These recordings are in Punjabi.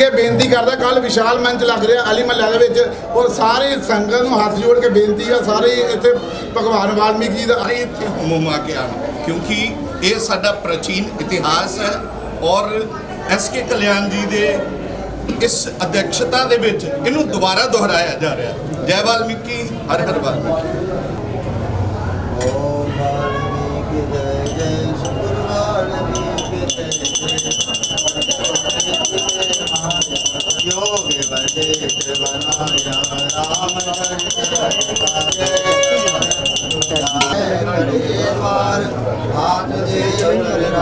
ਅੱਗੇ ਬੇਨਤੀ ਕਰਦਾ ਕੱਲ ਵਿਸ਼ਾਲ ਮੰਚ ਲੱਗ ਰਿਹਾ ਅਲੀ ਮਹੱਲਾ ਦੇ ਵਿੱਚ। ਔਰ ਸਾਰੇ ਸੰਗਤ ਨੂੰ ਹੱਥ ਜੋੜ ਕੇ ਬੇਨਤੀ ਆ ਸਾਰੇ ਇੱਥੇ ਭਗਵਾਨ ਵਾਲਮੀਕੀ ਦਾ ਇੱਥੇ ਮੁਮਾ ਕੇ ਆਣ ਕਿਉਂਕਿ ਇਹ ਸਾਡਾ ਪ੍ਰਾਚੀਨ ਇਤਿਹਾਸ ਹੈ ਔਰ ਐਸ ਕੇ ਕਲਿਆਣ ਜੀ ਦੇ ਇਸ ਅਧਿਕਸ਼ਤਾ ਦੇ ਵਿੱਚ ਇਹਨੂੰ ਦੁਬਾਰਾ ਦੁਹਰਾਇਆ ਜਾ ਰਿਹਾ। ਜੈ ਵਾਲਮੀਕੀ ਹਰ ਹਰ ਵਾਲਮੀਕੀ।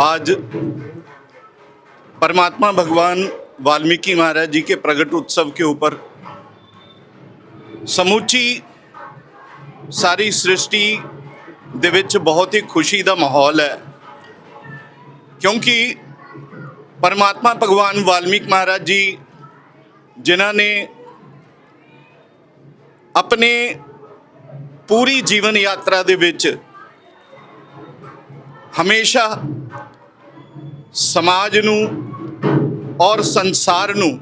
आज परमात्मा भगवान वाल्मीकि महाराज जी के प्रगट उत्सव के ऊपर ਸਮੁੱਚੀ ਸਾਰੀ ਸ੍ਰਿਸ਼ਟੀ ਦੇ ਵਿੱਚ ਬਹੁਤ ਹੀ ਖੁਸ਼ੀ ਦਾ ਮਾਹੌਲ ਹੈ ਕਿਉਂਕਿ ਪਰਮਾਤਮਾ ਭਗਵਾਨ ਵਾਲਮੀਕ ਮਹਾਰਾਜ ਜੀ ਜਿਨ੍ਹਾਂ ਨੇ ਆਪਣੇ ਪੂਰੀ ਜੀਵਨ ਯਾਤਰਾ ਦੇ ਵਿੱਚ ਹਮੇਸ਼ਾ ਸਮਾਜ ਨੂੰ ਔਰ ਸੰਸਾਰ ਨੂੰ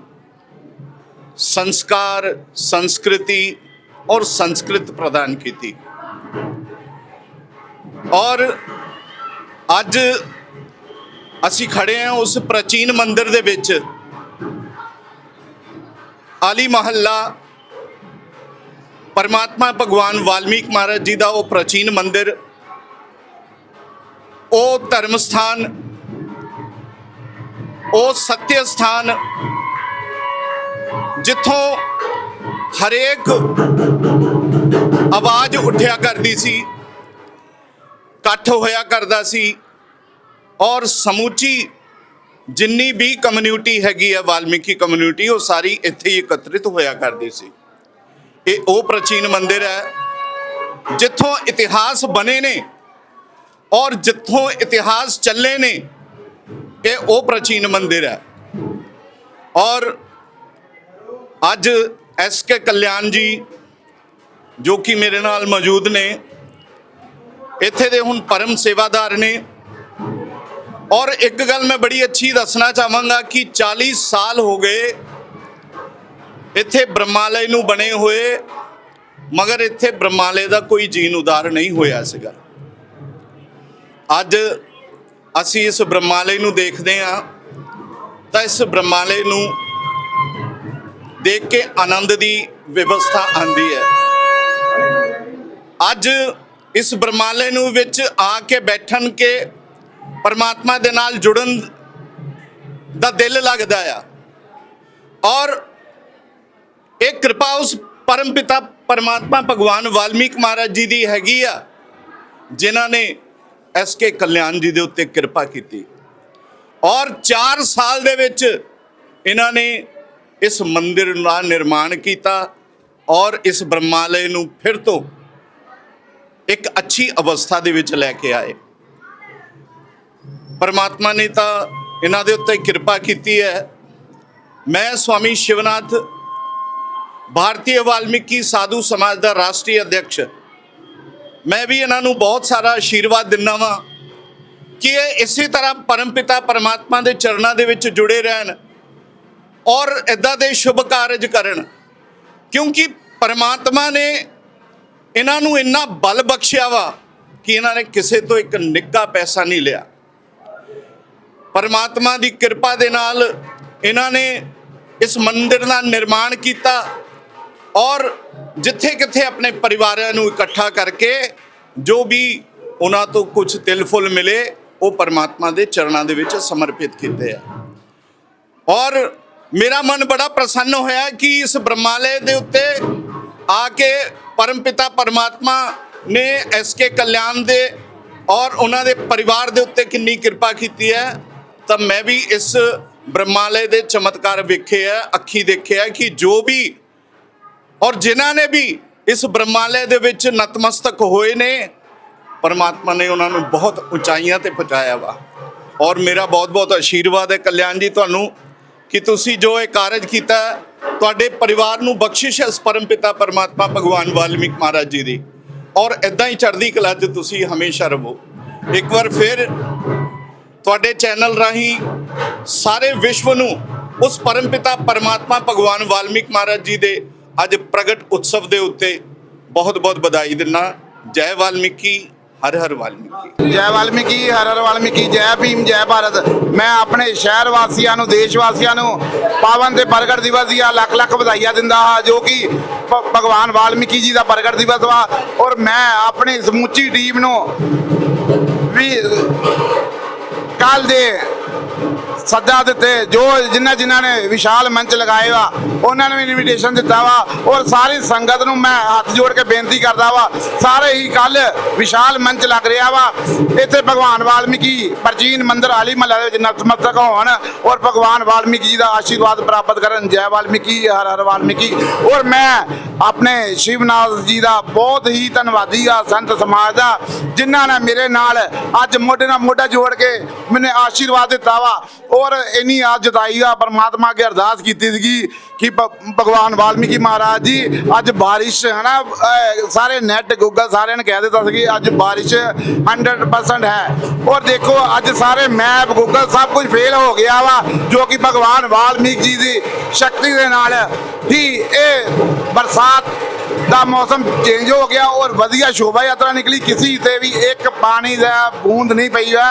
ਸੰਸਕਾਰ, ਸੰਸਕ੍ਰਿਤੀ ਔਰ ਸੰਸਕ੍ਰਿਤ ਪ੍ਰਦਾਨ ਕੀਤੀ। ਔਰ ਅੱਜ ਅਸੀਂ ਖੜੇ ਹਾਂ ਉਸ ਪ੍ਰਾਚੀਨ ਮੰਦਿਰ ਦੇ ਵਿੱਚ। ਆਲੀ ਮਹੱਲਾ ਪਰਮਾਤਮਾ ਭਗਵਾਨ ਵਾਲਮੀਕ ਮਹਾਰਾਜ ਜੀ ਦਾ ਉਹ ਪ੍ਰਾਚੀਨ ਮੰਦਿਰ। ਉਹ ਧਰਮ ਸਥਾਨ ਉਹ ਸਤਿਅ ਸਥਾਨ ਜਿੱਥੋਂ ਹਰੇਕ ਆਵਾਜ਼ ਉੱਠਿਆ ਕਰਦੀ ਸੀ, ਇਕੱਠ ਹੋਇਆ ਕਰਦਾ ਸੀ ਔਰ ਸਮੁੱਚੀ ਜਿੰਨੀ ਵੀ ਕਮਿਊਨਿਟੀ ਹੈਗੀ ਹੈ ਵਾਲਮੀਕੀ ਕਮਿਊਨਿਟੀ ਉਹ ਸਾਰੀ ਇੱਥੇ ਹੀ ਇਕੱਤਰਿਤ ਹੋਇਆ ਕਰਦੀ ਸੀ। ਇਹ ਉਹ ਪ੍ਰਾਚੀਨ ਮੰਦਿਰ ਹੈ ਜਿੱਥੋਂ ਇਤਿਹਾਸ ਬਣੇ ਨੇ ਔਰ ਜਿੱਥੋਂ ਇਤਿਹਾਸ ਚੱਲੇ ਨੇ ਇਹ ਉਹ ਪ੍ਰਾਚੀਨ ਮੰਦਿਰ ਹੈ। ਔਰ ਅੱਜ ਐਸ ਕੇ ਕਲਿਆਣ ਜੀ, ਜੋ ਕਿ ਮੇਰੇ ਨਾਲ ਮੌਜੂਦ ਨੇ, ਇੱਥੇ ਦੇ ਹੁਣ ਪਰਮ ਸੇਵਾਦਾਰ ਨੇ। ਔਰ ਇੱਕ ਗੱਲ ਮੈਂ ਬੜੀ ਅੱਛੀ ਦੱਸਣਾ ਚਾਹਾਂਗਾ ਕਿ 40 ਸਾਲ ਹੋ ਗਏ ਇੱਥੇ ਬ੍ਰਹਮਾਲय ਨੂੰ ਬਣੇ ਹੋਏ, ਮਗਰ ਇੱਥੇ ਬ੍ਰਹਮਾਲय ਦਾ ਕੋਈ ਜੀਨ ਉਦਾਰ ਨਹੀਂ ਹੋਇਆ ਸੀਗਾ। ਅੱਜ ਅਸੀਂ ਇਸ ਬ੍ਰਹਮਾਲੇ ਨੂੰ ਦੇਖਦੇ ਹਾਂ, ਤਾਂ ਇਸ ਬ੍ਰਹਮਾਲੇ ਨੂੰ ਦੇਖ ਕੇ ਆਨੰਦ ਦੀ ਵਿਵਸਥਾ ਆਂਦੀ ਹੈ। ਅੱਜ ਇਸ ਬ੍ਰਹਮਾਲੇ ਨੂੰ ਵਿੱਚ ਆ ਕੇ ਬੈਠਣ ਕੇ ਪਰਮਾਤਮਾ ਦੇ ਨਾਲ ਜੁੜਨ ਦਾ ਦਿਲ ਲੱਗਦਾ ਆ। ਔਰ ਇਹ ਕਿਰਪਾ ਉਸ ਪਰਮ ਪਿਤਾ ਪਰਮਾਤਮਾ ਭਗਵਾਨ ਵਾਲਮੀਕ ਮਹਾਰਾਜ ਜੀ ਦੀ ਹੈਗੀ ਆ, ਜਿਨ੍ਹਾਂ ਨੇ ਐਸ ਕੇ ਕਲਿਆਣ ਜੀ ਦੇ ਉੱਤੇ ਕਿਰਪਾ ਕੀਤੀ। ਔਰ 4 ਸਾਲ ਦੇ ਵਿੱਚ ਇਹਨਾਂ ਨੇ ਇਸ ਮੰਦਿਰ ਦਾ ਨਿਰਮਾਣ ਕੀਤਾ ਔਰ ਇਸ ਬ੍ਰਹਮਾਲੇ ਨੂੰ ਫਿਰ ਤੋਂ ਇੱਕ ਅੱਛੀ ਅਵਸਥਾ ਦੇ ਵਿੱਚ ਲੈ ਕੇ ਆਏ। ਪਰਮਾਤਮਾ ਨੇ ਤਾਂ ਇਹਨਾਂ ਦੇ ਉੱਤੇ ਕਿਰਪਾ ਕੀਤੀ ਹੈ। ਮੈਂ ਸਵਾਮੀ ਸ਼ਿਵਨਾਥ, ਭਾਰਤੀ ਵਾਲਮੀਕੀ ਸਾਧੂ ਸਮਾਜ ਦਾ ਰਾਸ਼ਟਰੀ ਅਧਿਕਸ਼ ਮੈਂ ਵੀ ਇਹਨਾਂ ਨੂੰ ਬਹੁਤ ਸਾਰਾ ਆਸ਼ੀਰਵਾਦ ਦਿੰਦਾ ਵਾਂ ਕਿ ਇਹ ਇਸੇ ਤਰ੍ਹਾਂ ਪਰਮ ਪਿਤਾ ਪਰਮਾਤਮਾ ਦੇ ਚਰਨਾਂ ਦੇ ਵਿੱਚ ਜੁੜੇ ਰਹਿਣ ਔਰ ਇਦਾਂ ਦੇ ਸ਼ੁਭ ਕਾਰਜ ਕਰਨ। ਕਿਉਂਕਿ ਪਰਮਾਤਮਾ ਨੇ ਇਹਨਾਂ ਨੂੰ ਇੰਨਾ ਬਲ ਬਖਸ਼ਿਆ ਵਾ ਕਿ ਇਹਨਾਂ ਨੇ ਕਿਸੇ ਤੋਂ ਇੱਕ ਨਿੱਕਾ ਪੈਸਾ ਨਹੀਂ ਲਿਆ। ਪਰਮਾਤਮਾ ਦੀ ਕਿਰਪਾ ਦੇ ਨਾਲ ਇਹਨਾਂ ਨੇ ਇਸ ਮੰਦਿਰ ਦਾ ਨਿਰਮਾਣ ਕੀਤਾ ਔਰ ਜਿੱਥੇ ਕਿੱਥੇ ਆਪਣੇ ਪਰਿਵਾਰਾਂ ਨੂੰ ਇਕੱਠਾ ਕਰਕੇ ਜੋ ਵੀ ਉਹਨਾਂ ਤੋਂ ਕੁਝ ਤਿਲ ਫੁੱਲ ਮਿਲੇ, ਉਹ ਪਰਮਾਤਮਾ ਦੇ ਚਰਨਾਂ ਦੇ ਵਿੱਚ ਸਮਰਪਿਤ ਕੀਤੇ ਆ। ਔਰ ਮੇਰਾ ਮਨ ਬੜਾ ਪ੍ਰਸੰਨ ਹੋਇਆ ਕਿ ਇਸ ਬ੍ਰਹਮਾਲੇ ਦੇ ਉੱਤੇ ਆ ਕੇ ਪਰਮਪਿਤਾ ਪਰਮਾਤਮਾ ਨੇ ਐਸ ਕੇ ਕਲਿਆਣ ਦੇ ਔਰ ਉਹਨਾਂ ਦੇ ਪਰਿਵਾਰ ਦੇ ਉੱਤੇ ਕਿੰਨੀ ਕਿਰਪਾ ਕੀਤੀ ਹੈ, ਤਾਂ ਮੈਂ ਵੀ ਇਸ ਬ੍ਰਹਮਾਲੇ ਦੇ ਚਮਤਕਾਰ ਵੇਖੇ ਆ, ਅੱਖੀ ਦੇਖਿਆ ਕਿ ਜੋ ਵੀ ਔਰ ਜਿਨ੍ਹਾਂ ਨੇ ਵੀ ਇਸ ਬ੍ਰਹਮਾਲੇ ਦੇ ਵਿੱਚ ਨਤਮਸਤਕ ਹੋਏ ਨੇ। ਪਰਮਾਤਮਾ ਨੇ ਉਹਨਾਂ ਨੂੰ ਬਹੁਤ ਉਚਾਈਆਂ ਤੇ ਪਹੁੰਚਾਇਆ ਵਾ। ਔਰ ਮੇਰਾ ਬਹੁਤ-ਬਹੁਤ ਆਸ਼ੀਰਵਾਦ ਹੈ ਕਲਿਆਣ ਜੀ ਤੁਹਾਨੂੰ ਕਿ ਤੁਸੀਂ ਜੋ ਇਹ ਕਾਰਜ ਕੀਤਾ, ਤੁਹਾਡੇ ਪਰਿਵਾਰ ਨੂੰ ਬਖਸ਼ਿਸ਼ ਹੈ ਇਸ ਪਰਮਪਿਤਾ ਪਰਮਾਤਮਾ ਭਗਵਾਨ ਵਾਲਮੀਕ ਮਹਾਰਾਜ ਜੀ ਦੀ। ਔਰ ਇਦਾਂ ਹੀ ਚੜ੍ਹਦੀ ਕਲਾ 'ਚ ਤੁਸੀਂ ਹਮੇਸ਼ਾ ਰਹੋ। ਇੱਕ ਵਾਰ ਫਿਰ ਤੁਹਾਡੇ ਚੈਨਲ ਰਾਹੀਂ ਸਾਰੇ ਵਿਸ਼ਵ ਨੂੰ ਉਸ ਪਰਮਪਿਤਾ ਪਰਮਾਤਮਾ ਭਗਵਾਨ ਵਾਲਮੀਕ ਮਹਾਰਾਜ ਜੀ ਦੇ ਅੱਜ ਪ੍ਰਗਟ ਉਤਸਵ ਦੇ ਉੱਤੇ ਬਹੁਤ ਬਹੁਤ ਵਧਾਈ ਦਿੰਦਾ ਜੈ ਵਾਲਮੀਕੀ, ਹਰ ਹਰ ਵਾਲਮੀਕੀ। ਜੈ ਵਾਲਮੀਕੀ, ਹਰ ਹਰ ਵਾਲਮੀਕੀ, ਜੈ ਭੀਮ, ਜੈ ਭਾਰਤ। ਮੈਂ ਆਪਣੇ ਸ਼ਹਿਰ ਵਾਸੀਆਂ ਨੂੰ, ਦੇਸ਼ ਵਾਸੀਆਂ ਨੂੰ ਪਾਵਨ ਤੇ ਪ੍ਰਗਟ ਦਿਵਸ ਦੀਆਂ ਲੱਖ ਲੱਖ ਵਧਾਈਆਂ ਦਿੰਦਾ ਹਾਂ, ਜੋ ਕਿ ਭਗਵਾਨ ਵਾਲਮੀਕੀ ਜੀ ਦਾ ਪ੍ਰਗਟ ਦਿਵਸ ਵਾ। ਔਰ ਮੈਂ ਆਪਣੀ ਸਮੁੱਚੀ ਟੀਮ ਨੂੰ ਵੀ ਕੱਲ ਦੇ ਸੱਦਾ ਦਿੱਤੇ, ਜੋ ਜਿਨ੍ਹਾਂ ਜਿਨ੍ਹਾਂ ਨੇ ਵਿਸ਼ਾਲ ਮੰਚ ਲਗਾਏ ਵਾ, ਉਹਨਾਂ ਨੂੰ ਇਨਵੀਟੇਸ਼ਨ ਦਿੱਤਾ ਵਾ, ਔਰ ਸਾਰੀ ਸੰਗਤ ਨੂੰ ਮੈਂ ਹੱਥ ਜੋੜ ਕੇ ਬੇਨਤੀ ਕਰਦਾ ਵਾ, ਸਾਰੇ ਹੀ ਕੱਲ ਵਿਸ਼ਾਲ ਮੰਚ ਲੱਗ ਰਿਹਾ ਵਾ। ਇੱਥੇ ਭਗਵਾਨ ਵਾਲਮੀਕੀ, ਪ੍ਰਾਚੀਨ ਮੰਦਰ ਆਲੀ ਮਹੱਲਾ ਦੇ ਵਿੱਚ ਨਤਮਸਤਕ ਹੋਣ, ਔਰ ਭਗਵਾਨ ਵਾਲਮੀਕੀ ਜੀ ਦਾ ਆਸ਼ੀਰਵਾਦ ਪ੍ਰਾਪਤ ਕਰਨ। ਜੈ ਵਾਲਮੀਕੀ, ਹਰ ਹਰ ਵਾਲਮੀਕੀ। ਔਰ ਮੈਂ ਆਪਣੇ ਸ਼ਿਵਨਾਥ ਜੀ ਦਾ ਬਹੁਤ ਹੀ ਧੰਨਵਾਦੀ ਆ, ਸੰਤ ਸਮਾਜ ਦਾ, ਜਿਨ੍ਹਾਂ ਨੇ ਮੇਰੇ ਨਾਲ ਅੱਜ ਮੋਢੇ ਨਾਲ ਮੋਢਾ ਜੋੜ ਕੇ ਮੈਨੂੰ ਆਸ਼ੀਰਵਾਦ ਦਿੱਤਾ ਵਾ। ਔਰ ਇੰਨੀ ਆਸ ਜਤਾਈ ਆ ਪਰਮਾਤਮਾ ਅੱਗੇ ਅਰਦਾਸ ਕੀਤੀ ਸੀਗੀ ਕਿ ਭ- ਭਗਵਾਨ ਵਾਲਮੀਕੀ ਮਹਾਰਾਜ ਜੀ, ਅੱਜ ਬਾਰਿਸ਼ ਹੈ ਨਾ ਸਾਰੇ ਨੈਟ ਗੂਗਲ ਸਾਰਿਆਂ ਨੇ ਕਹਿ ਦਿੱਤਾ ਸੀ ਕਿ ਅੱਜ ਬਾਰਿਸ਼ 100% ਹੈ। ਔਰ ਦੇਖੋ, ਅੱਜ ਸਾਰੇ ਮੈਪ ਗੂਗਲ ਸਭ ਕੁਝ ਫੇਲ ਹੋ ਗਿਆ ਵਾ, ਜੋ ਕਿ ਭਗਵਾਨ ਵਾਲਮੀਕ ਜੀ ਦੀ ਸ਼ਕਤੀ ਦੇ ਨਾਲ ਹੀ ਇਹ ਬਰਸਾਤ ਦਾ ਮੌਸਮ ਚੇਂਜ ਹੋ ਗਿਆ ਔਰ ਵਧੀਆ ਸ਼ੋਭਾ ਯਾਤਰਾ ਨਿਕਲੀ। ਕਿਸੇ ਤੇ ਵੀ ਇੱਕ ਪਾਣੀ ਦਾ ਬੂੰਦ ਨਹੀਂ ਪਈ ਹੈ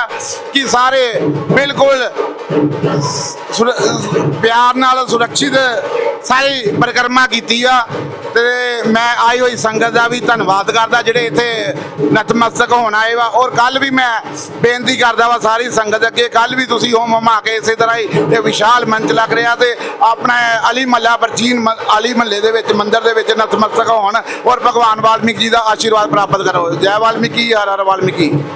ਕਿ ਸਾਰੇ ਬਿਲਕੁਲ ਪਿਆਰ ਨਾਲ ਸੁਰੱਖਿਤ ਸਾਰੀ ਪਰਿਕਰਮਾ ਕੀਤੀ ਆ ਤੇ ਮੈਂ ਆਈ ਹੋਈ ਸੰਗਤ ਦਾ ਵੀ ਧੰਨਵਾਦ ਕਰਦਾ, ਜਿਹੜੇ ਇੱਥੇ ਨਤਮਸਤਕ ਹੋਣ ਆਏ ਵਾ। ਔਰ ਕੱਲ ਵੀ ਮੈਂ ਬੇਨਤੀ ਕਰਦਾ ਵਾ ਸਾਰੀ ਸੰਗਤ ਅੱਗੇ ਕੱਲ ਵੀ ਤੁਸੀਂ ਹੋਮ ਹਮਾ ਕੇ ਇਸੇ ਤਰ੍ਹਾਂ ਹੀ ਇਹ ਵਿਸ਼ਾਲ ਮੰਚ ਲੱਗ ਰਿਹਾ ਤੇ ਆਪਣਾ ਅਲੀ ਮੱਲਾ ਪ੍ਰਾਚੀਨ ਮ- ਅਲੀ ਮਹੱਲੇ ਦੇ ਵਿੱਚ, ਮੰਦਿਰ ਦੇ ਵਿੱਚ ਨਤਮਸਤਕ ਹੋਣ। ਔਰ ਭਗਵਾਨ ਵਾਲਮੀਕ ਜੀ ਦਾ ਆਸ਼ੀਰਵਾਦ ਪ੍ਰਾਪਤ ਕਰੋ। ਜੈ ਵਾਲਮੀਕੀ, ਹਰ ਹਰ ਵਾਲਮੀਕੀ।